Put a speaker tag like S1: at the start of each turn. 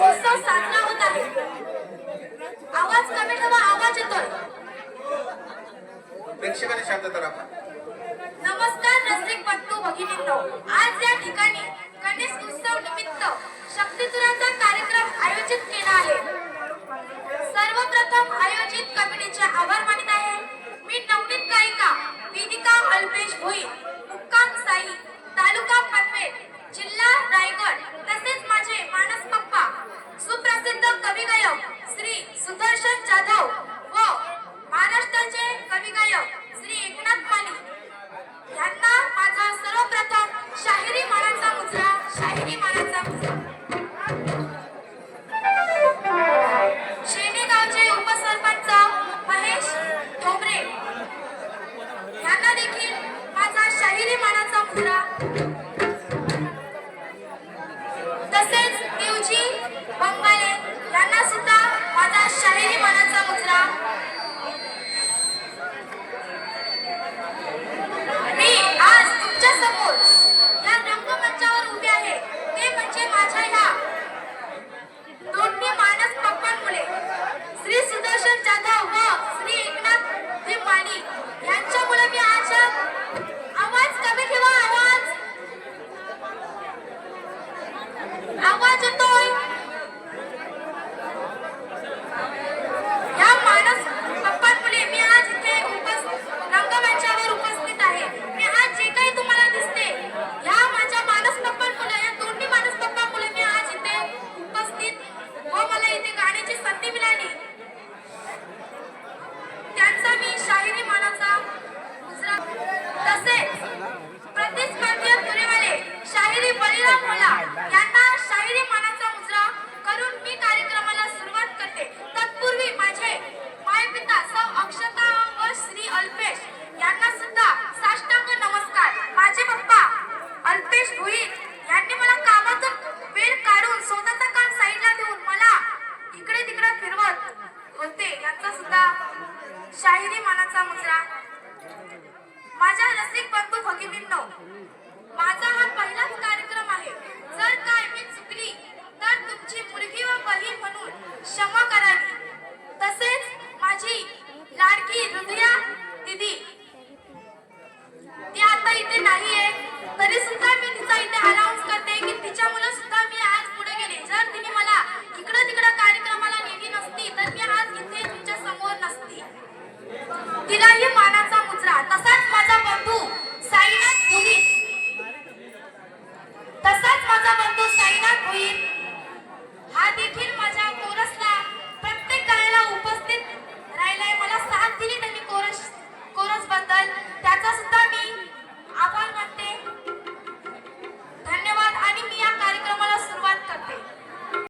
S1: गणेशोत्सव साजरा होत आहे. आवाज कमी ठेवा आवाज येतोय.
S2: नमस्कार रसिक पट्टू भगिनींनो. आज या ठिकाणी गणेश उत्सव निमित्त शक्तिचुराचा कार्यक्रम आयोजित केला आहे. सर्वप्रथम आयोजित कमिटीचे आभार मानित आहे. मी नवनीत गायिका वेदिका अल्पेश भोई. प्रसिद्ध कवी गायक श्री सुदर्शन जाधव व महाराष्ट्राचे कवी गायक আওয়াজ তো मुद्दा शाहिरी मनाचा मुजरा माझ्या रसिक बंधू भगिनींनो tirando